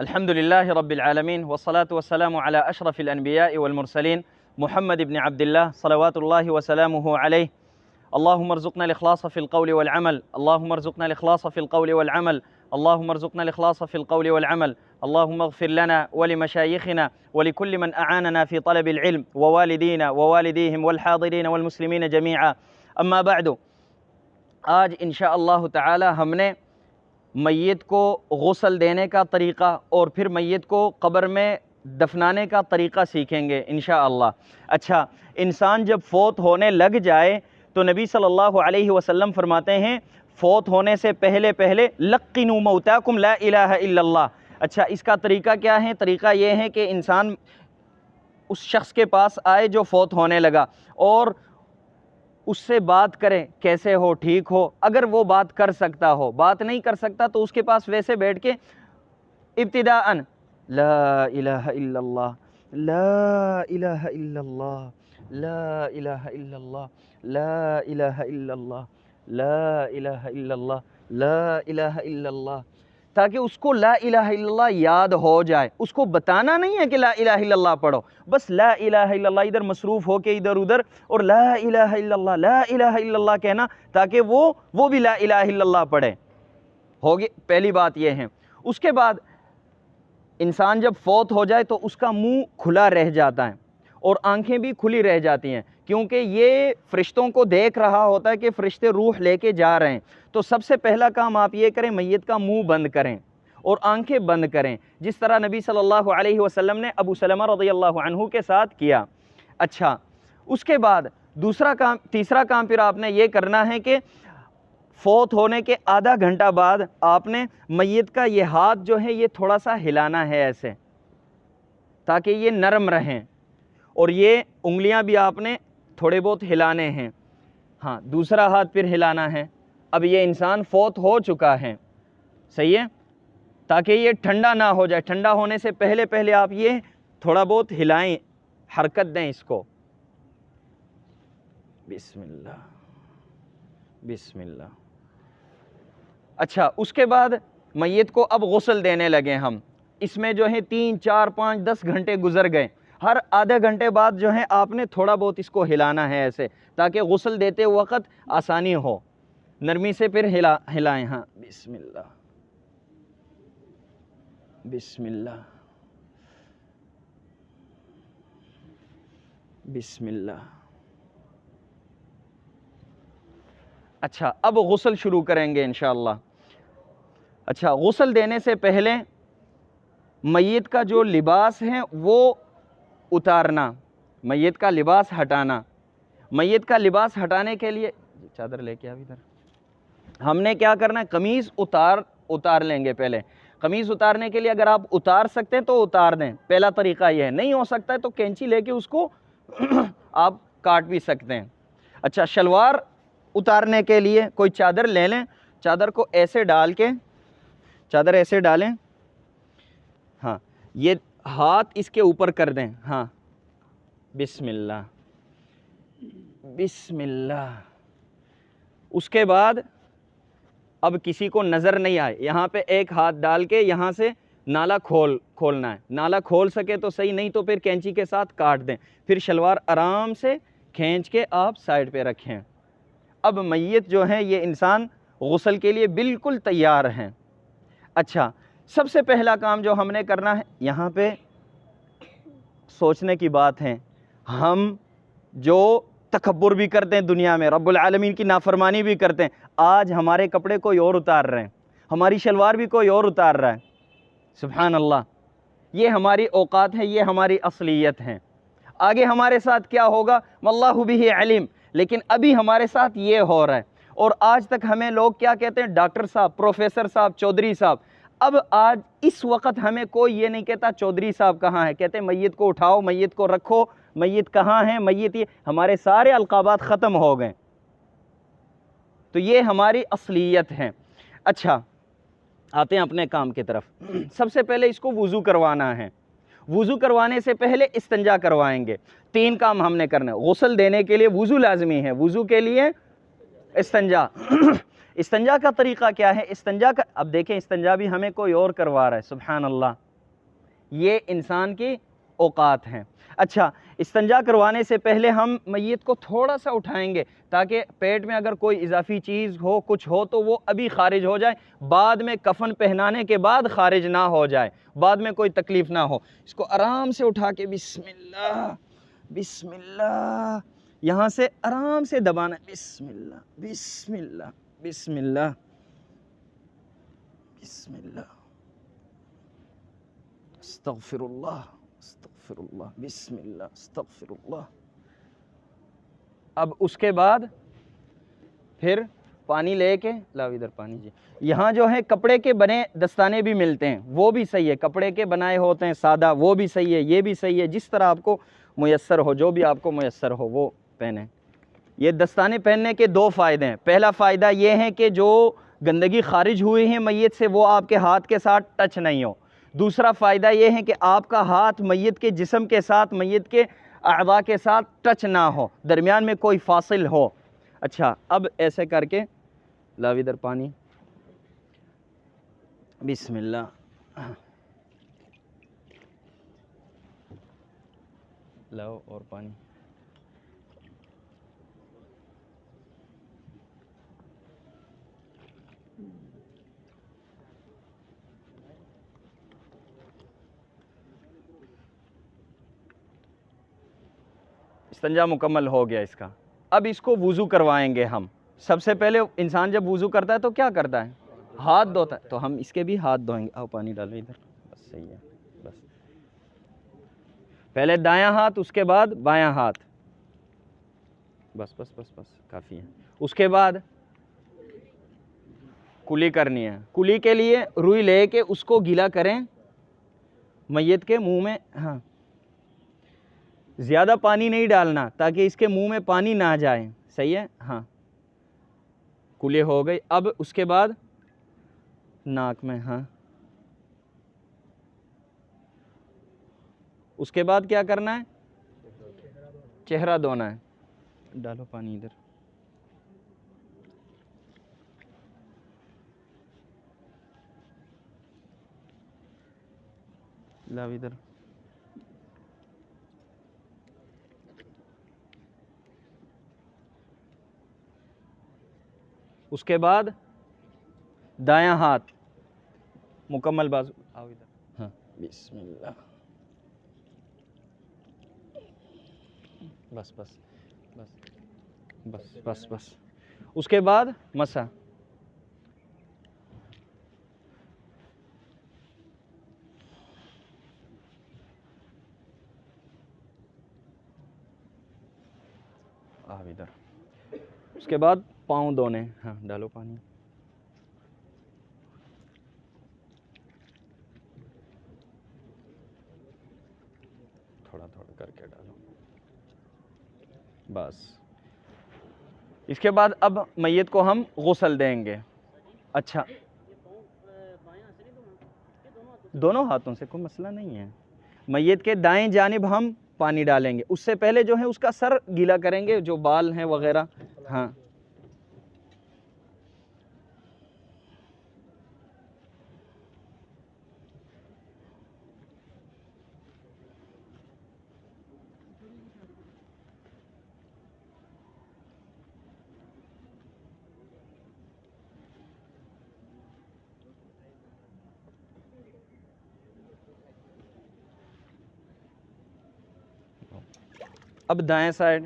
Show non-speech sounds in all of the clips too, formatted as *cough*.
الحمد لله رب العالمين والصلاة والسلام على أشرف الأنبياء والمرسلين محمد بن عبد الله صلوات الله وسلامه عليه اللهم ارزقنا الإخلاص في القول والعمل اللهم ارزقنا الإخلاص في القول والعمل اللهم ارزقنا الإخلاص في القول والعمل اللهم اغفر لنا ولمشايخنا ولكل من أعاننا في طلب العلم ووالدينا ووالديهم والحاضرين والمسلمين جميعا أما بعد آج ان شاء اللہ تعالی ہم نے میت کو غسل دینے کا طریقہ اور پھر میت کو قبر میں دفنانے کا طریقہ سیکھیں گے انشاءاللہ۔ اچھا انسان جب فوت ہونے لگ جائے تو نبی صلی اللہ علیہ وسلم فرماتے ہیں، فوت ہونے سے پہلے پہلے لقنوا موتاکم لا الہ الا اللہ۔ اچھا اس کا طریقہ کیا ہے؟ طریقہ یہ ہے کہ انسان اس شخص کے پاس آئے جو فوت ہونے لگا اور اس سے بات کریں کیسے ہو، ٹھیک ہو۔ اگر وہ بات کر سکتا ہو، بات نہیں کر سکتا تو اس کے پاس ویسے بیٹھ کے ابتداء لا الہ الا اللہ، لا الہ الا اللہ، لا الہ الا اللہ، لا الہ الا اللہ، لا الہ الا اللہ، لا الہ الا اللہ۔ تاکہ اس کو لا الہ الا اللہ یاد ہو جائے۔ اس کو بتانا نہیں ہے کہ لا الہ الا اللہ پڑھو۔ بس لا الہ الا اللہ ادھر مصروف ہو کے ادھر ادھر اور لا الہ الا اللہ، لا الہ الا اللہ کہنا تاکہ وہ وہ بھی لا الہ الا اللہ پڑھے۔ ہوگی، پہلی بات یہ ہے۔ اس کے بعد انسان جب فوت ہو جائے تو اس کا منہ کھلا رہ جاتا ہے اور آنکھیں بھی کھلی رہ جاتی ہیں۔ کیونکہ یہ فرشتوں کو دیکھ رہا ہوتا ہے کہ فرشتے روح لے کے جا رہے ہیں۔ تو سب سے پہلا کام آپ یہ کریں، میت کا منہ بند کریں اور آنکھیں بند کریں۔ جس طرح نبی صلی اللہ علیہ وسلم نے ابو سلمہ رضی اللہ عنہ کے ساتھ کیا۔ اچھا اس کے بعد دوسرا کام، تیسرا کام پھر آپ نے یہ کرنا ہے کہ فوت ہونے کے آدھا گھنٹہ بعد آپ نے میت کا یہ ہاتھ جو ہے، یہ تھوڑا سا ہلانا ہے ایسے، تاکہ یہ نرم رہیں۔ اور یہ انگلیاں بھی آپ نے تھوڑے بہت ہلانے ہیں۔ ہاں دوسرا ہاتھ پھر ہلانا ہے۔ اب یہ انسان فوت ہو چکا ہے۔ صحیح ہے؟ تاکہ یہ ٹھنڈا نہ ہو جائے۔ ٹھنڈا ہونے سے پہلے پہلے آپ یہ تھوڑا بہت ہلائیں، حرکت دیں اس کو۔ بسم اللہ۔ بسم اللہ۔ اچھا اس کے بعد میت کو اب غسل دینے لگے ہم۔ اس میں جو ہے تین، چار، پانچ، دس گھنٹے گزر گئے۔ ہر آدھے گھنٹے بعد جو ہے آپ نے تھوڑا بہت اس کو ہلانا ہے ایسے، تاکہ غسل دیتے وقت آسانی ہو۔ نرمی سے پھر ہلا، ہلائیں ہاں۔ بسم اللہ۔ بسم اللہ۔ بسم اللہ۔ اچھا اب غسل شروع کریں گے انشاءاللہ۔ اچھا غسل دینے سے پہلے میت کا جو لباس ہے وہ اتارنا، میت کا لباس ہٹانا۔ میت کا لباس ہٹانے کے لیے، چادر لے کے آ ادھر۔ ہم نے کیا کرنا ہے؟ قمیض اتار اتار لیں گے پہلے۔ قمیض اتارنے کے لیے اگر آپ اتار سکتے ہیں تو اتار دیں۔ پہلا طریقہ یہ ہے، نہیں ہو سکتا ہے تو کینچی لے کے اس کو *clears throat* آپ کاٹ بھی سکتے ہیں۔ اچھا شلوار اتارنے کے لیے کوئی چادر لے لیں۔ چادر کو ایسے ڈال کے، چادر ایسے ڈالیں۔ ہاں یہ ہاتھ اس کے اوپر کر دیں ہاں بسم اللہ بسم اللہ اس کے بعد اب کسی کو نظر نہیں آئے یہاں پہ ایک ہاتھ ڈال کے یہاں سے نالا کھول کھولنا ہے نالا کھول سکے تو صحیح، نہیں تو پھر کینچی کے ساتھ کاٹ دیں۔ پھر شلوار آرام سے کھینچ کے آپ سائڈ پہ رکھیں۔ اب میت جو ہے یہ انسان غسل کے لیے بالکل تیار ہیں۔ اچھا سب سے پہلا کام جو ہم نے کرنا ہے، یہاں پہ سوچنے کی بات ہے، ہم جو تکبر بھی کرتے ہیں دنیا میں، رب العالمین کی نافرمانی بھی کرتے ہیں، آج ہمارے کپڑے کوئی اور اتار رہے ہیں، ہماری شلوار بھی کوئی اور اتار رہا ہے۔ سبحان اللہ، یہ ہماری اوقات ہے، یہ ہماری اصلیت ہیں آگے ہمارے ساتھ کیا ہوگا؟ واللہ بھی علم لیکن ابھی ہمارے ساتھ یہ ہو رہا ہے۔ اور آج تک ہمیں لوگ کیا کہتے ہیں؟ ڈاکٹر صاحب، پروفیسر صاحب، چودھری صاحب اب آج اس وقت ہمیں کوئی یہ نہیں کہتا چودھری صاحب کہاں ہے کہتے ہیں میت کو اٹھاؤ، میت کو رکھو، میت کہاں ہے میت یہ ہمارے سارے القابات ختم ہو گئے۔ تو یہ ہماری اصلیت ہے اچھا آتے ہیں اپنے کام کی طرف۔ سب سے پہلے اس کو وضو کروانا ہے۔ وضو کروانے سے پہلے استنجا کروائیں گے۔ تین کام ہم نے کرنا ہے غسل دینے کے لیے وضو لازمی ہے۔ وضو کے لیے استنجا۔ استنجا کا طریقہ کیا ہے؟ استنجا کا اب دیکھیں، استنجا بھی ہمیں کوئی اور کروا رہا ہے، سبحان اللہ۔ یہ انسان کی اوقات ہیں۔ اچھا استنجا کروانے سے پہلے ہم میت کو تھوڑا سا اٹھائیں گے تاکہ پیٹ میں اگر کوئی اضافی چیز ہو، کچھ ہو، تو وہ ابھی خارج ہو جائے۔ بعد میں کفن پہنانے کے بعد خارج نہ ہو جائے۔ بعد میں کوئی تکلیف نہ ہو۔ اس کو آرام سے اٹھا کے بسم اللہ بسم اللہ۔ یہاں سے آرام سے دبانا، بسم اللہ بسم اللہ۔ بسم اللہ بسم اللہ، استغفر اللہ استغفر اللہ، بسم اللہ، استغفر اللہ۔ اب اس کے بعد پھر پانی لے کے، لاؤ ادھر پانی جی۔ یہاں جو ہے کپڑے کے بنے دستانے بھی ملتے ہیں، وہ بھی صحیح ہے۔ کپڑے کے بنائے ہوتے ہیں سادہ، وہ بھی صحیح ہے، یہ بھی صحیح ہے۔ جس طرح آپ کو میسر ہو، جو بھی آپ کو میسر ہو، وہ پہنیں۔ یہ دستانے پہننے کے دو فائدے ہیں۔ پہلا فائدہ یہ ہے کہ جو گندگی خارج ہوئی ہے میت سے وہ آپ کے ہاتھ کے ساتھ ٹچ نہیں ہو۔ دوسرا فائدہ یہ ہے کہ آپ کا ہاتھ میت کے جسم کے ساتھ، میت کے اعضاء کے ساتھ ٹچ نہ ہو۔ درمیان میں کوئی فاصل ہو۔ اچھا اب ایسے کر کے لاؤ ادھر پانی۔ بسم اللہ۔ لاؤ اور پانی۔ استنجا مکمل ہو گیا اس کا۔ اب اس کو وضو کروائیں گے ہم۔ سب سے پہلے انسان جب وضو کرتا ہے تو کیا کرتا ہے؟ ہاتھ دھوتا ہے۔ تو ہم اس کے بھی ہاتھ دھوئیں گے۔ آؤ، پانی ڈالو ادھر۔ بس صحیح ہے۔ بس۔ پہلے دایاں ہاتھ، اس کے بعد بایاں ہاتھ۔ بس بس بس بس۔ کافی ہے۔ اس کے بعد کلی کرنی ہے۔ کلی کے لیے روئی لے کے اس کو گیلا کریں۔ میت کے منہ میں ہاں۔ زیادہ پانی نہیں ڈالنا تاکہ اس کے منہ میں پانی نہ جائے۔ صحیح ہے؟ ہاں۔ کلے ہو گئی اب اس کے بعد ناک میں ہاں۔ اس کے بعد کیا کرنا ہے؟ چہرہ دھونا ہے۔ ڈالو پانی ادھر۔ لاؤ ادھر۔ اس کے بعد دایاں ہاتھ مکمل بازو۔ آؤ ادھر۔ ہاں۔ بسم اللہ۔ بس بس بس بس بس بس۔ اس کے بعد مسا۔ آؤ ادھر۔ اس کے بعد پاؤں دھونے ہاں ڈالو پانی۔ تھوڑا تھوڑا کر کے ڈالو۔ بس۔ اس کے بعد اب میت کو ہم غسل دیں گے۔ اچھا۔ دونوں ہاتھوں سے کوئی مسئلہ نہیں ہے۔ میت کے دائیں جانب ہم پانی ڈالیں گے۔ اس سے پہلے جو ہے، اس کا سر گیلا کریں گے، جو بال ہیں وغیرہ۔ ہاں۔ اب دائیں سائڈ۔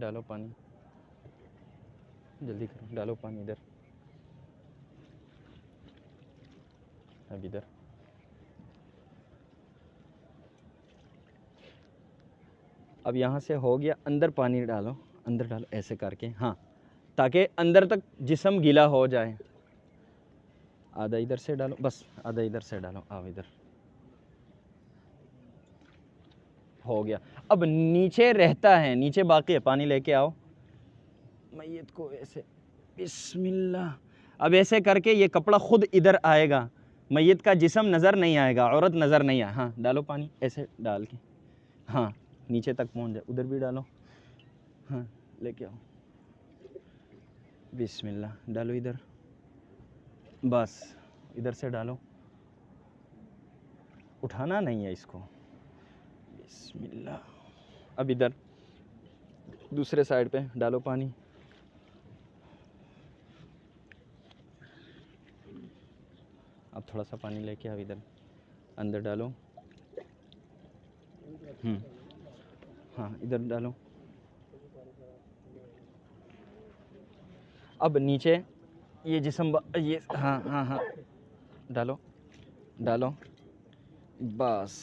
ڈالو پانی۔ جلدی کرو، ڈالو پانی ادھر۔ اب ادھر۔ اب یہاں سے ہو گیا، اندر پانی ڈالو۔ اندر ڈالو، ایسے کر کے ہاں۔ تاکہ اندر تک جسم گیلا ہو جائے۔ آدھا ادھر سے ڈالو، بس آدھا ادھر سے ڈالو۔ آؤ ادھر۔ ہو گیا۔ اب نیچے رہتا ہے، نیچے باقی ہے، پانی لے کے آؤ۔ میت کو ایسے، بسم اللہ۔ اب ایسے کر کے یہ کپڑا خود ادھر آئے گا۔ میت کا جسم نظر نہیں آئے گا، عورت نظر نہیں آئے۔ ہاں ڈالو پانی، ایسے ڈال کے۔ ہاں نیچے تک پہنچ جائے ادھر بھی ڈالو۔ ہاں لے کے آؤ۔ بسم اللہ، ڈالو ادھر۔ بس، ادھر سے ڈالو۔ اٹھانا نہیں ہے اس کو۔ بسم اللہ۔ اب ادھر دوسرے سائڈ پہ ڈالو پانی۔ اب تھوڑا سا پانی لے کے اب ادھر اندر ڈالو۔ ہوں ہاں ادھر ڈالو۔ اب نیچے یہ جسم یہ ہاں ہاں ہاں۔ ڈالو۔ ڈالو۔ بس۔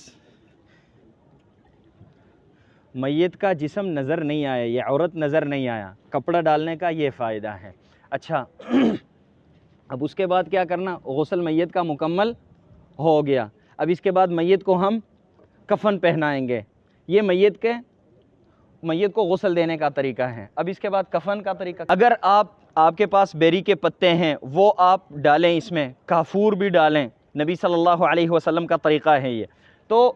میت کا جسم نظر نہیں آیا، یہ عورت نظر نہیں آیا، کپڑا ڈالنے کا یہ فائدہ ہے۔ اچھا اب اس کے بعد کیا کرنا؟ غسل میت کا مکمل ہو گیا۔ اب اس کے بعد میت کو ہم کفن پہنائیں گے۔ یہ میت کے، میت کو غسل دینے کا طریقہ ہے۔ اب اس کے بعد کفن کا طریقہ۔ اگر آپ آپ کے پاس بیری کے پتے ہیں، وہ آپ ڈالیں اس میں، کافور بھی ڈالیں۔ نبی صلی اللہ علیہ وسلم کا طریقہ ہے یہ۔ تو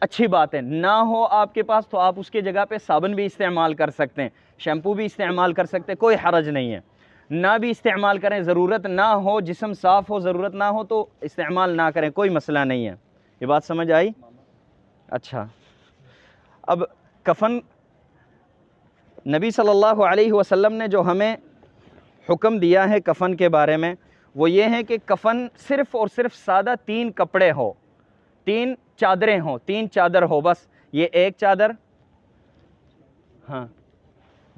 اچھی بات ہے۔ نہ ہو آپ کے پاس تو آپ اس کے جگہ پہ صابن بھی استعمال کر سکتے ہیں، شیمپو بھی استعمال کر سکتے ہیں، کوئی حرج نہیں ہے۔ نہ بھی استعمال کریں، ضرورت نہ ہو، جسم صاف ہو، ضرورت نہ ہو تو استعمال نہ کریں، کوئی مسئلہ نہیں ہے۔ یہ بات سمجھ آئی؟ اچھا۔ اب کفن، نبی صلی اللہ علیہ وسلم نے جو ہمیں حکم دیا ہے کفن کے بارے میں، وہ یہ ہے کہ کفن صرف اور صرف سادہ تین کپڑے ہو۔ تین چادریں ہوں، تین چادر ہو، بس یہ ایک چادر۔ ہاں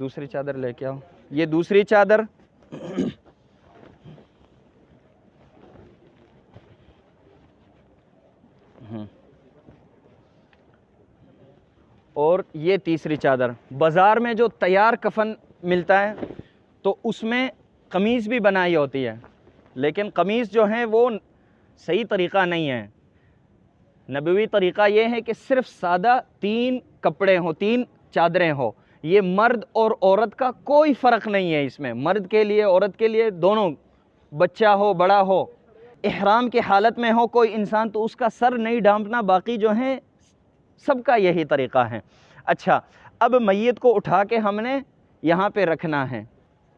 دوسری چادر لے کے آؤ۔ یہ دوسری چادر۔ ہاں۔ اور یہ تیسری چادر۔ بازار میں جو تیار کفن ملتا ہے، تو اس میں قمیض بھی بنائی ہوتی ہے، لیکن قمیض جو ہیں وہ صحیح طریقہ نہیں ہے نبوی طریقہ یہ ہے کہ صرف سادہ تین کپڑے ہوں، تین چادریں ہوں۔ یہ مرد اور عورت کا کوئی فرق نہیں ہے اس میں۔ مرد کے لیے، عورت کے لیے دونوں، بچہ ہو، بڑا ہو۔ احرام کے حالت میں ہو، کوئی انسان تو اس کا سر نہیں ڈھانپنا، باقی جو ہیں سب کا یہی طریقہ ہے۔ اچھا اب میت کو اٹھا کے ہم نے یہاں پہ رکھنا ہے۔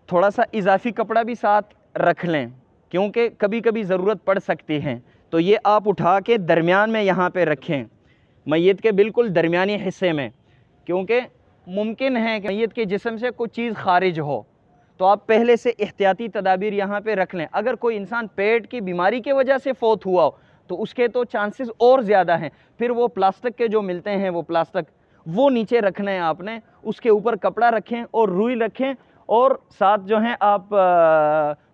تھوڑا سا اضافی کپڑا بھی ساتھ رکھ لیں، کیونکہ کبھی کبھی ضرورت پڑ سکتی ہے۔ تو یہ آپ اٹھا کے درمیان میں یہاں پہ رکھیں۔ میت کے بالکل درمیانی حصے میں، کیونکہ ممکن ہے کہ میت کے جسم سے کوئی چیز خارج ہو۔ تو آپ پہلے سے احتیاطی تدابیر یہاں پہ رکھ لیں۔ اگر کوئی انسان پیٹ کی بیماری کی وجہ سے فوت ہوا ہو، تو اس کے تو چانسز اور زیادہ ہیں۔ پھر وہ پلاسٹک کے جو ملتے ہیں، وہ پلاسٹک، وہ نیچے رکھنا ہے آپ نے۔ اس کے اوپر کپڑا رکھیں اور روئی رکھیں۔ اور ساتھ جو ہیں، آپ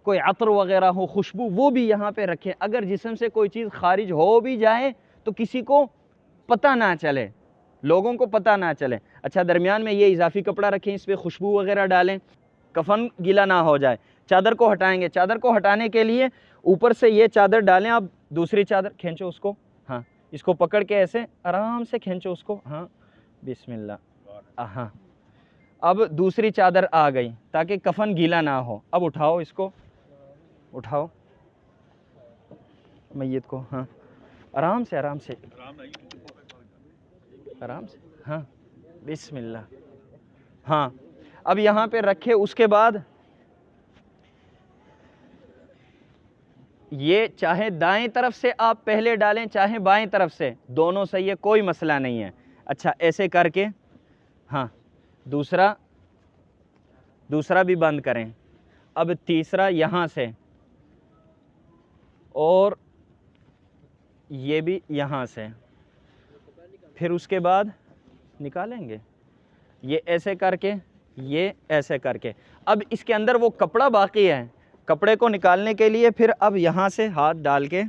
کوئی عطر وغیرہ ہو، خوشبو، وہ بھی یہاں پہ رکھیں۔ اگر جسم سے کوئی چیز خارج ہو بھی جائے تو کسی کو پتہ نہ چلے، لوگوں کو پتہ نہ چلے۔ اچھا درمیان میں یہ اضافی کپڑا رکھیں، اس پہ خوشبو وغیرہ ڈالیں، کفن گلا نہ ہو جائے۔ چادر کو ہٹائیں گے۔ چادر کو ہٹانے کے لیے اوپر سے یہ چادر ڈالیں، آپ دوسری چادر کھینچو اس کو۔ ہاں اس کو پکڑ کے ایسے آرام سے کھینچو اس کو۔ ہاں بسم اللہ۔ ہاں اب دوسری چادر آ گئی تاکہ کفن گیلا نہ ہو۔ اب اٹھاؤ اس کو۔ اٹھاؤ۔ میت کو ہاں۔ آرام سے آرام سے۔ آرام سے ہاں۔ بسم اللہ۔ ہاں۔ اب یہاں پہ رکھے، اس کے بعد یہ چاہے دائیں طرف سے آپ پہلے ڈالیں، چاہے بائیں طرف سے، دونوں سے یہ کوئی مسئلہ نہیں ہے۔ اچھا ایسے کر کے ہاں۔ دوسرا دوسرا بھی بند کریں۔ اب تیسرا یہاں سے۔ اور یہ بھی یہاں سے۔ پھر اس کے بعد نکالیں گے۔ یہ ایسے کر کے، یہ ایسے کر کے۔ اب اس کے اندر وہ کپڑا باقی ہے۔ کپڑے کو نکالنے کے لیے پھر اب یہاں سے ہاتھ ڈال کے۔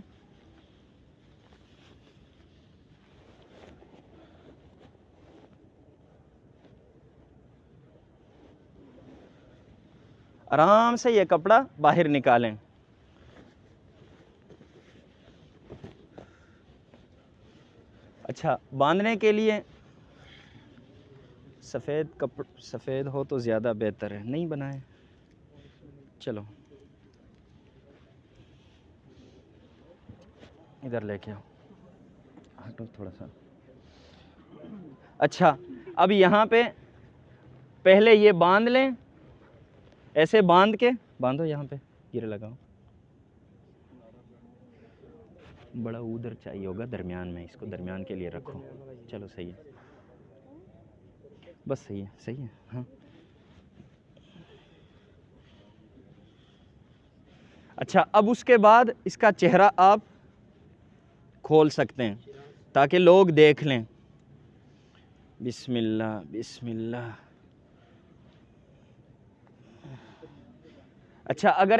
آرام سے یہ کپڑا باہر نکالیں۔ اچھا باندھنے کے لیے سفید کپڑ سفید ہو تو زیادہ بہتر ہے، نہیں بنائے۔ چلو۔ ادھر لے کے آؤ۔ ہٹو تھوڑا سا۔ اچھا اب یہاں پہ پہلے یہ باندھ لیں۔ ایسے باندھ کے، باندھو یہاں پہ گرے لگاؤ۔ بڑا ادھر چاہیے ہوگا، درمیان میں، اس کو درمیان کے لیے رکھو۔ چلو، صحیح ہے۔ بس صحیح ہے صحیح ہے ہاں۔ اچھا اب اس کے بعد اس کا چہرہ آپ کھول سکتے ہیں تاکہ لوگ دیکھ لیں۔ بسم اللہ بسم اللہ۔ اچھا اگر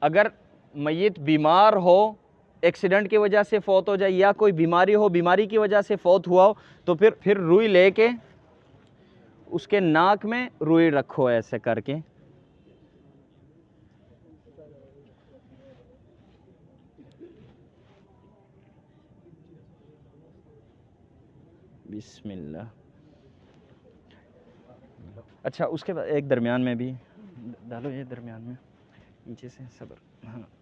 اگر میت بیمار ہو ایکسیڈنٹ کی وجہ سے فوت ہو جائے یا کوئی بیماری ہو، بیماری کی وجہ سے فوت ہوا ہو، تو پھر پھر روئی لے کے اس کے ناک میں روئی رکھو ایسے کر کے۔ بسم اللہ۔ اچھا اس کے بعد ایک درمیان میں بھی، ڈالو یہ درمیان میں، نیچے سے صبر۔ ہاں۔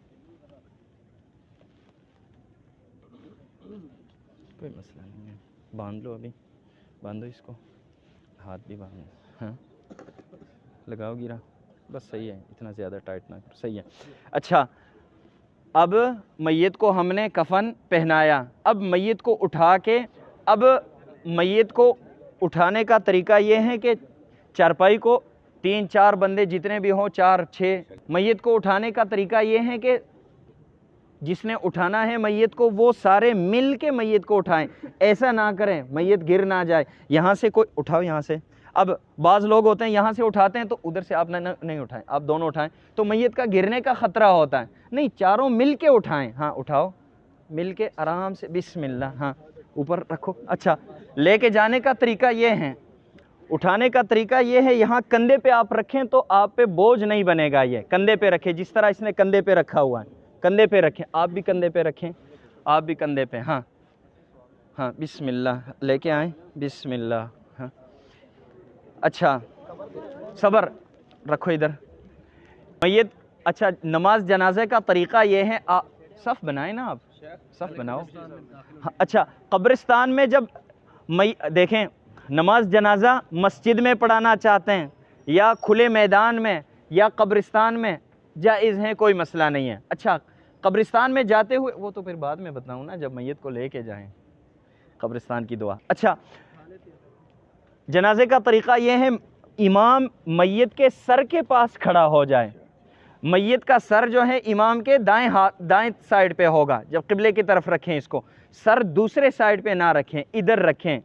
کوئی مسئلہ نہیں ہے۔ باندھ لو ابھی۔ باندھو اس کو۔ ہاتھ بھی باندھو ہاں۔ لگاؤ گرا۔ بس صحیح ہے۔ اتنا زیادہ ٹائٹ نہ کرو۔ صحیح ہے۔ اچھا۔ اب میت کو ہم نے کفن پہنایا۔ اب میت کو اٹھا کے، اب میت کو اٹھانے کا طریقہ یہ ہے کہ چارپائی کو تین، چار بندے جتنے بھی ہوں، چار، چھ، میت کو اٹھانے کا طریقہ یہ ہے کہ جس نے اٹھانا ہے میت کو، وہ سارے مل کے میت کو اٹھائیں۔ ایسا نہ کریں، میت گر نہ جائے۔ یہاں سے کوئی، اٹھاؤ یہاں سے۔ اب بعض لوگ ہوتے ہیں، یہاں سے اٹھاتے ہیں تو ادھر سے آپ نہ- نہیں اٹھائیں۔ آپ دونوں اٹھائیں۔ تو میت کا گرنے کا خطرہ ہوتا ہے۔ نہیں، چاروں مل کے اٹھائیں۔ ہاں اٹھاؤ۔ مل کے آرام سے، بسم اللہ ہاں۔ اوپر رکھو۔ اچھا لے کے جانے کا طریقہ یہ ہے۔ اٹھانے کا طریقہ یہ ہے، یہاں کندھے پہ آپ رکھیں تو آپ پہ بوجھ نہیں بنے گا یہ۔ کندھے پہ رکھیں، جس طرح اس نے کندھے پہ رکھا ہوا ہے۔ کندھے پہ رکھیں۔ آپ بھی کندھے پہ رکھیں۔ آپ بھی کندھے پہ ہاں۔ ہاں بسم اللہ۔ لے کے آئیں۔ بسم اللہ ہاں۔ اچھا صبر رکھو ادھر۔ میت اچھا نماز جنازے کا طریقہ یہ ہے صف بنائیں نا آپ؟ صف بناؤ۔ ہاں، اچھا قبرستان میں جب می دیکھیں نماز جنازہ مسجد میں پڑھانا چاہتے ہیں یا کھلے میدان میں یا قبرستان میں جائز ہیں کوئی مسئلہ نہیں ہے۔ اچھا قبرستان میں جاتے ہوئے وہ تو پھر بعد میں بتاؤں نا، جب میت کو لے کے جائیں۔ قبرستان کی دعا۔ اچھا۔ جنازے کا طریقہ یہ ہے، امام میت کے سر کے پاس کھڑا ہو جائے میت کا سر جو ہے، امام کے دائیں ہاتھ دائیں سائڈ پہ ہوگا، جب قبلے کی طرف رکھیں اس کو۔ سر دوسرے سائڈ پہ نہ رکھیں، ادھر رکھیں۔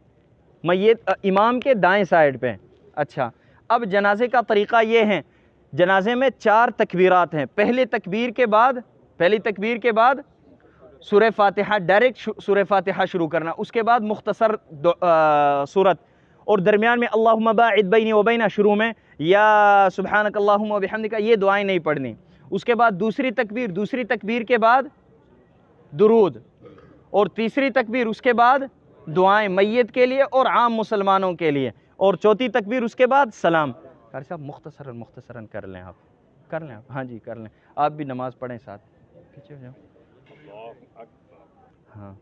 میت امام کے دائیں سائڈ پہ۔ اچھا۔ اب جنازے کا طریقہ یہ ہے، جنازے میں چار تکبیرات ہیں۔ پہلے تکبیر کے بعد پہلی تکبیر کے بعد سورہ فاتحہ ڈائریکٹ سورہ فاتحہ شروع کرنا، اس کے بعد مختصر صورت اور درمیان میں اللہم باعد بینی و بینہ شروع میں یا سبحانک اللہم و بحمدک، یہ دعائیں نہیں پڑھنی۔ اس کے بعد دوسری تکبیر دوسری تکبیر کے بعد درود، اور تیسری تکبیر، اس کے بعد دعائیں میت کے لیے اور عام مسلمانوں کے لیے۔ اور چوتھی تکبیر، اس کے بعد سلام۔ صاحب، مختصراً مختصراً کر لیں آپ۔ کر لیں آپ۔ ہاں جی کر لیں۔ آپ بھی نماز پڑھیں ساتھ۔ پیچھے ہو جاؤ ہاں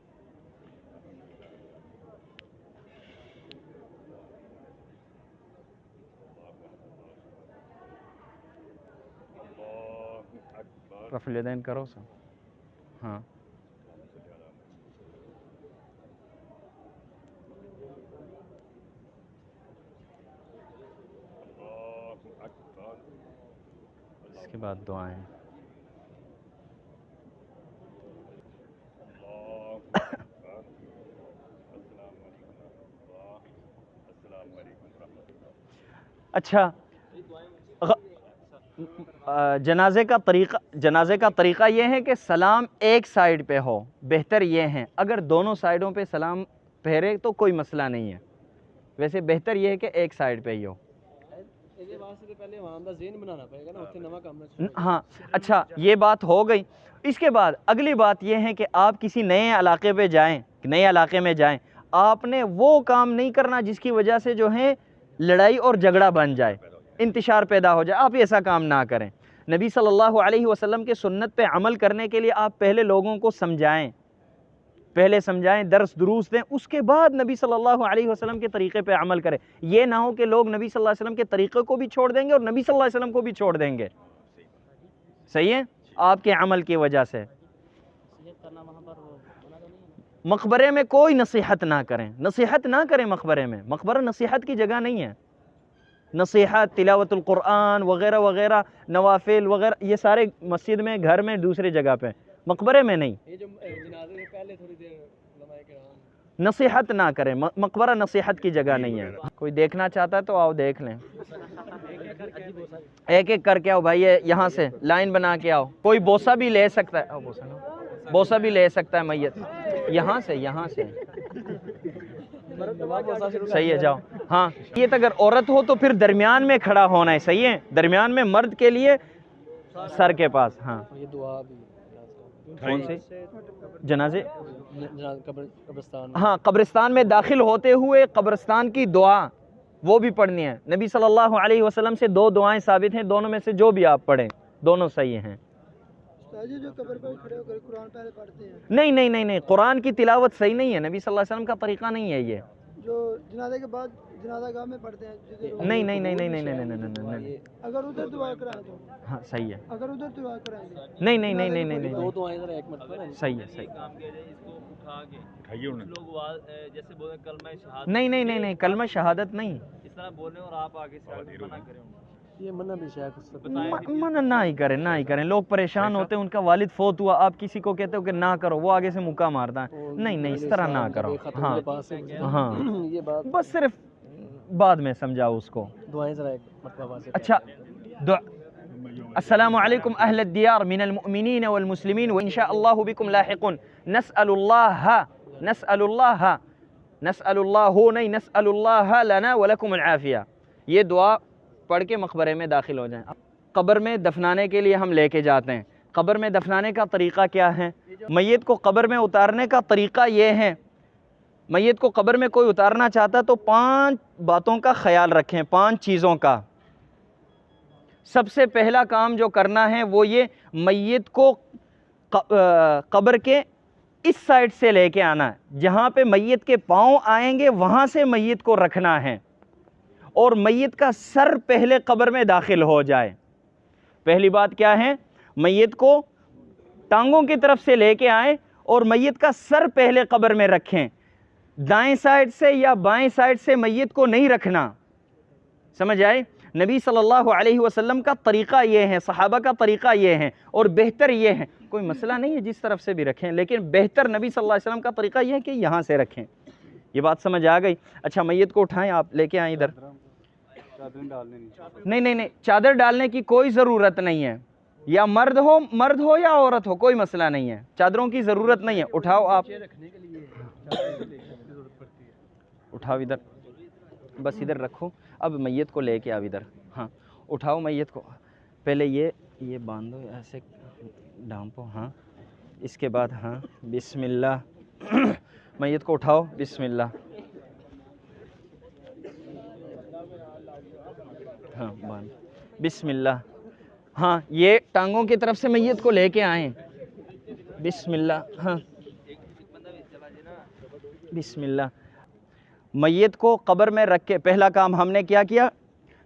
رفع الیدین کرو سا ہاں اس کے بعد دعائیں اچھا جنازے کا طریقہ، جنازے کا طریقہ یہ ہے کہ سلام ایک سائڈ پہ ہو، بہتر یہ ہے اگر دونوں سائڈوں پہ سلام پھیرے تو کوئی مسئلہ نہیں ہے۔ ویسے بہتر یہ ہے کہ ایک سائڈ پہ ہی ہو۔ ہاں اچھا یہ بات ہو گئی اس کے بعد اگلی بات یہ ہے کہ آپ کسی نئے علاقے پہ جائیں نئے علاقے میں جائیں آپ نے وہ کام نہیں کرنا جس کی وجہ سے جو ہے لڑائی اور جھگڑا بن جائے انتشار پیدا ہو جائے آپ ایسا کام نہ کریں نبی صلی اللہ علیہ وسلم کے سنت پہ عمل کرنے کے لیے آپ پہلے لوگوں کو سمجھائیں پہلے سمجھائیں، درس، دروس دیں، اس کے بعد نبی صلی اللہ علیہ وسلم کے طریقے پہ عمل کریں۔ یہ نہ ہو کہ لوگ نبی صلی اللہ علیہ وسلم کے طریقے کو بھی چھوڑ دیں گے اور نبی صلی اللہ علیہ وسلم کو بھی چھوڑ دیں گے۔ صحیح ہے؟ آپ کے عمل کی وجہ سے۔ مقبرے میں کوئی نصیحت نہ کریں۔ نصیحت نہ کریں مقبرے میں۔ مقبرہ نصیحت کی جگہ نہیں ہے۔ نصیحت، تلاوت القرآن وغیرہ وغیرہ، نوافل وغیرہ، یہ سارے مسجد میں، گھر میں دوسری جگہ پہ۔ مقبرے میں نہیں۔ یہ جو جنازے سے پہلے تھوڑی دیر علماء کرام۔ نصیحت نہ کریں مقبرہ نصیحت کی جگہ نہیں ہے۔ کوئی دیکھنا چاہتا ہے تو آؤ دیکھ لیں۔ ایک ایک کر کے آؤ بھائی یہ یہاں سے لائن بنا کے آؤ۔ کوئی بوسا بھی لے سکتا ہے۔ بوسا بھی لے سکتا ہے میت۔ یہاں سے یہاں سے۔ صحیح ہے جاؤ۔ ہاں یہ تو اگر عورت ہو تو پھر درمیان میں کھڑا ہونا ہے۔ صحیح ہے؟ درمیان میں مرد کے لیے سر کے پاس۔ ہاں۔ یہ دعا بھی۔ کون سی جنازے؟ جناز قبر قبرستان ہاں قبرستان میں داخل ہوتے ہوئے قبرستان کی دعا وہ بھی پڑھنی ہے۔ نبی صلی اللہ علیہ وسلم سے دو دعائیں ثابت ہیں دونوں میں سے جو بھی آپ پڑھیں دونوں صحیح ہیں۔ جو قبر پر کھڑے ہو کر قرآن پہلے پڑھتے ہیں۔ نہیں نہیں نہیں نہیں قرآن کی تلاوت صحیح نہیں ہے۔ نبی صلی اللہ علیہ وسلم کا طریقہ نہیں ہے یہ۔ جو جنازے کے بعد جنازہ گاہ میں پڑھتے ہیں نہیں نہیں نہیں نہیں نہیں نہیں نہیں نہیں اگر ادھر دعا کرائیں تو۔ ہاں صحیح ہے۔ اگر ادھر دعا کرائیں نہیں نہیں نہیں نہیں نہیں نہیں دو دعائیں ذرا ایک منٹ پر صحیح ہے صحیح کام کیا جائے اس کو اٹھا کے لوگ وا- اے، جیسے بولے کلمہ شہادت نہیں نہیں نہیں نہیں کلمہ شہادت نہیں۔ اس طرح بولنے اور آپ آگے سے منع کریں۔ یہ منع بھی شاید اس سے م- منع نہ ہی کریں نہ ہی کریں۔ لوگ پریشان ہوتے ہیں ان کا والد فوت ہوا آپ کسی کو کہتے ہو کہ نہ کرو وہ آگے سے مکہ مارتا ہے۔ نہیں نہیں اس طرح نہ کرو۔ ہاں۔ ہاں۔ *clears throat* یہ بات بس صرف بعد میں سمجھاؤ اس کو۔ دعائیں ذرا ایک مرتبہ سے اچھا. السلام عليكم أهل الديار من المؤمنين والمسلمين وإن شاء الله بكم لاحقون۔ نسأل الله نسأل الله نسأل الله نہیں نسأل الله لنا ولكم العافية یہ دعا پڑھ کے مقبرے میں داخل ہو جائیں۔ قبر میں دفنانے کے لیے ہم لے کے جاتے ہیں۔ قبر میں دفنانے کا طریقہ کیا ہے؟ میت کو قبر میں اتارنے کا طریقہ یہ ہے۔ میت کو قبر میں کوئی اتارنا چاہتا تو پانچ باتوں کا خیال رکھیں، پانچ چیزوں کا۔ سب سے پہلا کام جو کرنا ہے وہ یہ میت کو قبر کے اس سائڈ سے لے کے آنا ہے۔ جہاں پہ میت کے پاؤں آئیں گے، وہاں سے میت کو رکھنا ہے۔ اور میت کا سر پہلے قبر میں داخل ہو جائے۔ پہلی بات کیا ہے؟ میت کو ٹانگوں کی طرف سے لے کے آئیں اور میت کا سر پہلے قبر میں رکھیں۔ دائیں سائڈ سے یا بائیں سائڈ سے میت کو نہیں رکھنا۔ سمجھ آئے؟ نبی صلی اللہ علیہ وسلم کا طریقہ یہ ہے، صحابہ کا طریقہ یہ ہے اور بہتر یہ ہے۔ کوئی مسئلہ نہیں ہے جس طرف سے بھی رکھیں، لیکن بہتر نبی صلی اللہ علیہ وسلم کا طریقہ یہ ہے کہ یہاں سے رکھیں۔ یہ بات سمجھ آ گئی۔ اچھا میت کو اٹھائیں آپ، لے کے آئیں ادھر۔ نہیں نہیں نہیں، چادر ڈالنے کی کوئی ضرورت نہیں ہے۔ یا مرد ہو مرد ہو یا عورت ہو، کوئی مسئلہ نہیں ہے۔ چادروں کی ضرورت نہیں ہے۔ اٹھاؤ آپ۔ اٹھاؤ ادھر۔ بس ادھر رکھو۔ اب میت کو لے کے آؤ ادھر۔ ہاں اٹھاؤ میت کو۔ پہلے یہ یہ باندھو ایسے، ڈھانپو۔ ہاں اس کے بعد ہاں بسم اللہ۔ میت کو اٹھاؤ، بسم اللہ۔ ہاں بسم اللہ۔ ہاں یہ ٹانگوں کی طرف سے میت کو لے کے آئیں۔ بسم اللہ۔ ہاں۔ بسم اللہ۔ میت کو قبر میں رکھ کے، پہلا کام ہم نے کیا کیا؟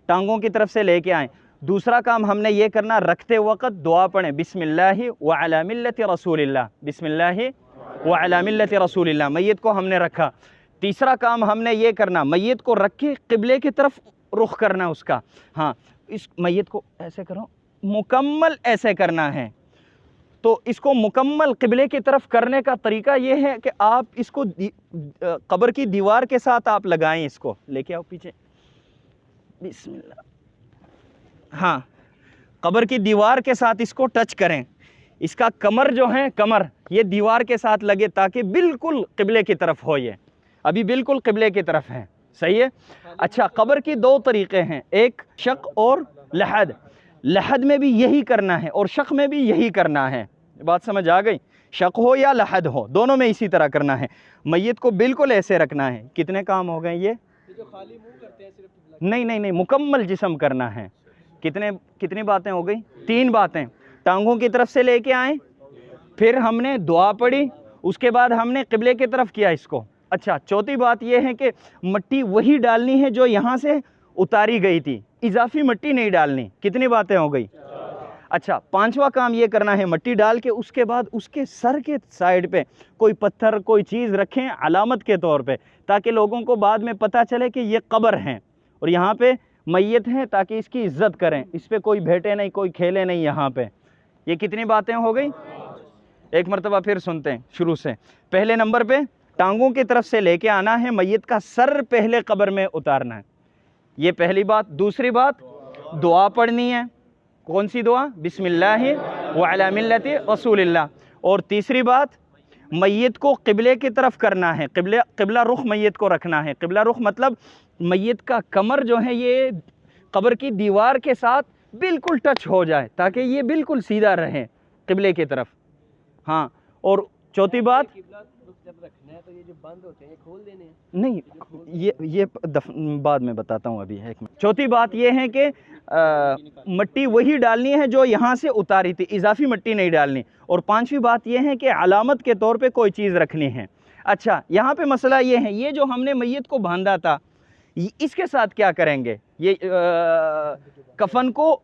ٹانگوں کی طرف سے لے کے آئیں۔ دوسرا کام ہم نے یہ کرنا، رکھتے وقت دعا پڑھیں۔ بسم اللہ وعلی ملت رسول اللہ۔ بسم اللہ۔ وعلی ملت رسول اللہ۔ میت کو ہم نے رکھا۔ تیسرا کام ہم نے یہ کرنا، میت کو رکھ کے قبلے کی طرف رخ کرنا اس کا۔ ہاں اس میت کو ایسے کرو، مکمل ایسے کرنا ہے۔ تو اس کو مکمل قبلے کی طرف کرنے کا طریقہ یہ ہے کہ آپ اس کو قبر کی دیوار کے ساتھ آپ لگائیں اس کو۔ لے کے آؤ پیچھے۔ بسم اللہ۔ ہاں قبر کی دیوار کے ساتھ اس کو ٹچ کریں۔ اس کا کمر جو ہے کمر، یہ دیوار کے ساتھ لگے تاکہ بالکل قبلے کی طرف ہو یہ۔ ابھی بالکل قبلے کی طرف ہے صحیح ہے؟ اچھا قبر کی دو طریقے ہیں۔ ایک شق اور لحد لحد میں بھی یہی کرنا ہے اور شق میں بھی یہی کرنا ہے۔ بات سمجھ آ گئی؟ شق ہو یا لحد ہو، دونوں میں اسی طرح کرنا ہے۔ میت کو بالکل ایسے رکھنا ہے۔ کتنے کام ہو گئے یہ؟ نہیں نہیں نہیں، مکمل جسم کرنا ہے۔ کتنے، کتنی باتیں ہو گئی تین باتیں۔ ٹانگوں کی طرف سے لے کے آئیں۔ پھر ہم نے دعا پڑھی، اس کے بعد ہم نے قبلے کی طرف کیا اس کو۔ اچھا چوتھی بات یہ ہے کہ مٹی وہی ڈالنی ہے جو یہاں سے اتاری گئی تھی۔ اضافی مٹی نہیں ڈالنی۔ کتنی باتیں ہو گئی۔ اچھا پانچواں کام یہ کرنا ہے، مٹی ڈال کے اس کے بعد اس کے سر کے سائڈ پہ کوئی پتھر، کوئی چیز رکھیں علامت کے طور پہ، تاکہ لوگوں کو بعد میں پتہ چلے کہ یہ قبر ہیں۔ اور یہاں پہ میت ہیں تاکہ اس کی عزت کریں۔ اس پہ کوئی بھیٹے نہیں، کوئی کھیلے نہیں یہاں پہ۔ یہ کتنی باتیں ہو گئی ایک مرتبہ پھر سنتے ہیں، شروع سے۔ پہلے نمبر پہ، ٹانگوں کی طرف سے لے کے آنا ہے، میت کا سر پہلے قبر میں اتارنا ہے۔ یہ پہلی بات۔ دوسری بات، دعا پڑھنی ہے۔ کون سی دعا؟ بسم اللہ وعلی ملت رسول اللہ۔ اور تیسری بات، میت کو قبلے کی طرف کرنا ہے۔ قبلے، قبلہ رخ میت کو رکھنا ہے۔ قبلہ رخ مطلب میت کا کمر جو ہے، یہ قبر کی دیوار کے ساتھ بالکل ٹچ ہو جائے تاکہ یہ بالکل سیدھا رہے قبلے کی طرف۔ ہاں اور چوتھی بات؟ نہیں، یہ یہ دف... بعد میں بتاتا ہوں ابھی، ایک منٹ۔ چوتھی بات یہ ہے کہ مٹی وہی ڈالنی ہے جو یہاں سے اتاری تھی، اضافی مٹی نہیں ڈالنی۔ اور پانچویں بات یہ ہے کہ علامت کے طور پہ کوئی چیز رکھنی ہے۔ اچھا یہاں پہ مسئلہ یہ ہے، یہ جو ہم نے میت کو باندھا تھا اس کے ساتھ کیا کریں گے؟ یہ کفن کو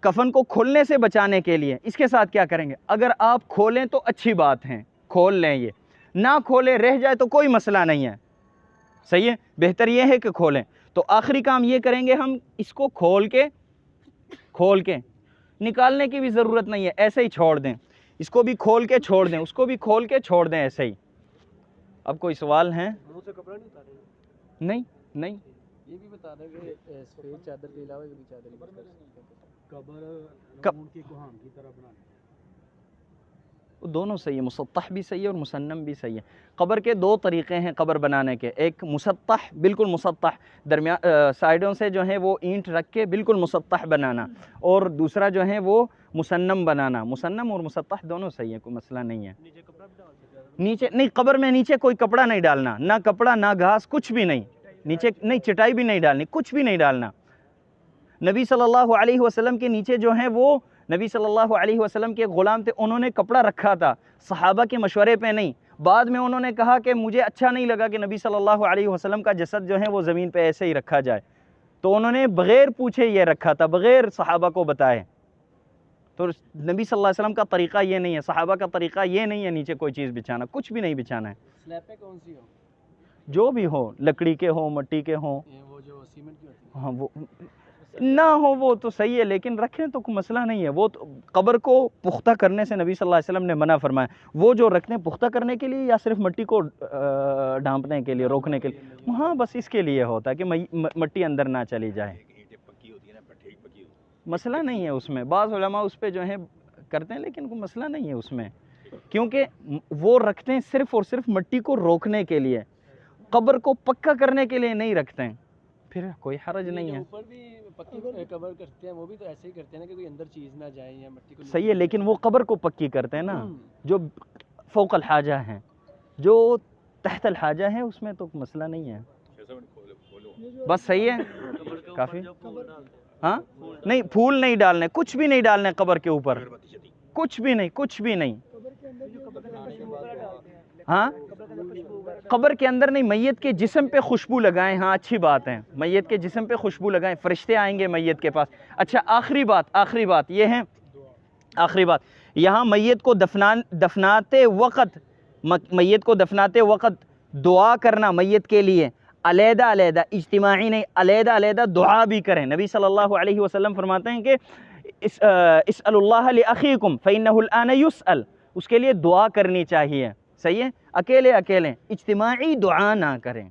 کفن کو کھولنے سے بچانے کے لیے اس کے ساتھ کیا کریں گے؟ اگر آپ کھولیں تو اچھی بات ہے کھول لیں یہ۔ نہ کھولیں رہ جائے تو کوئی مسئلہ نہیں ہے۔ صحیح ہے؟ بہتر یہ ہے کہ کھولیں۔ تو آخری کام یہ کریں گے ہم اس کو کھول کے کھول کے۔ نکالنے کی بھی ضرورت نہیں ہے ایسے ہی چھوڑ دیں۔ اس کو بھی کھول کے چھوڑ دیں اس کو بھی کھول کے چھوڑ دیں ایسے ہی۔ اب کوئی سوال ہیں؟ نہیں نہیں۔ یہ بھی بتا دیں کہ سفید چادر کے علاوہ بھی چادر یوز کر سکتے ہیں۔ قبر کی کوہان کی طرح دونوں صحیح ہے مسطح بھی صحیح ہے اور مسنم بھی صحیح ہے قبر کے دو طریقے ہیں قبر بنانے کے۔ ایک مسطح بالکل مسطح درمیان سائڈوں سے جو ہے وہ اینٹ رکھ کے بالکل مسطح بنانا۔ اور دوسرا جو ہے وہ مسنم بنانا۔ مسنم اور مسطح دونوں صحیح ہے کوئی مسئلہ نہیں ہے۔ نیچے کپڑا بھی ڈال سکتے ہیں۔ نیچے نہیں قبر میں نیچے کوئی کپڑا نہیں ڈالنا۔ نہ کپڑا نہ گھاس کچھ بھی نہیں۔ نیچے نہیں، چٹائی بھی نہیں ڈالنی، کچھ بھی نہیں ڈالنا۔ نبی صلی اللہ علیہ وسلم کے نیچے جو ہیں وہ، نبی صلی اللہ علیہ وسلم کے غلام تھے، انہوں نے کپڑا رکھا تھا، صحابہ کے مشورے پہ نہیں۔ بعد میں انہوں نے کہا کہ مجھے اچھا نہیں لگا کہ نبی صلی اللہ علیہ وسلم کا جسد جو ہے وہ زمین پہ ایسے ہی رکھا جائے۔ تو انہوں نے بغیر پوچھے یہ رکھا تھا، بغیر صحابہ کو بتائے۔ تو نبی صلی اللہ علیہ وسلم کا طریقہ یہ نہیں ہے، صحابہ کا طریقہ یہ نہیں ہے نیچے کوئی چیز بچھانا، کچھ بھی نہیں بچھانا ہے سلیپیں کون سی ہو جو بھی ہو لکڑی کے ہوں مٹی کے ہوں۔ ہاں وہ نہ ہو وہ تو صحیح ہے لیکن رکھیں تو کوئی مسئلہ نہیں ہے۔ وہ تو قبر کو پختہ کرنے سے نبی صلی اللہ علیہ وسلم نے منع فرمایا۔ وہ جو رکھنے پختہ کرنے کے لیے یا صرف مٹی کو ڈھانپنے کے لیے روکنے کے لیے؟ ہاں بس اس کے لیے ہوتا ہے کہ مٹی اندر نہ چلی جائے۔ مسئلہ نہیں ہے اس میں۔ بعض علماء اس پہ جو ہے کرتے ہیں لیکن کوئی مسئلہ نہیں ہے اس میں۔ کیونکہ وہ رکھتے ہیں صرف اور صرف مٹی کو روکنے کے لیے۔ قبر کو پکا کرنے کے لیے نہیں رکھتے ہیں۔ پھر کوئی حرج نہیں ہے۔ اوپر بھی پکی کور کرتے ہیں وہ بھی تو ایسے ہی کرتے ہیں نا کہ کوئی اندر چیز نہ جائے یا مٹی کو صحیح ہے لیکن وہ قبر کو پکی کرتے ہیں نا۔ جو فوق الحاجہ ہیں جو تحت الحاجہ ہے اس میں تو مسئلہ نہیں ہے۔ بس صحیح ہے۔ کافی۔ ہاں؟ نہیں پھول نہیں ڈالنے کچھ بھی نہیں ڈالنے قبر کے اوپر۔ کچھ بھی نہیں کچھ بھی نہیں۔ ہاں؟ قبر کے اندر نہیں، میت کے جسم پہ خوشبو لگائیں۔ ہاں اچھی بات ہے۔ میت کے جسم پہ خوشبو لگائیں۔ فرشتے آئیں گے میت کے پاس۔ اچھا آخری بات آخری بات یہ ہے۔ آخری بات، یہاں میت کو دفنان، دفناتے وقت میت کو دفناتے وقت دعا کرنا میت کے لیے۔ علیحدہ علیحدہ، اجتماعی نہیں، علیحدہ علیحدہ دعا بھی کریں۔ نبی صلی اللہ علیہ وسلم فرماتے ہیں کہ، اس اسأل اللہ لأخیکم فإنہ الآن یسأل۔ اس کے لیے دعا کرنی چاہیے۔ صحیح ہے؟ اکیلے اکیلے اجتماعی دعا نہ کریں۔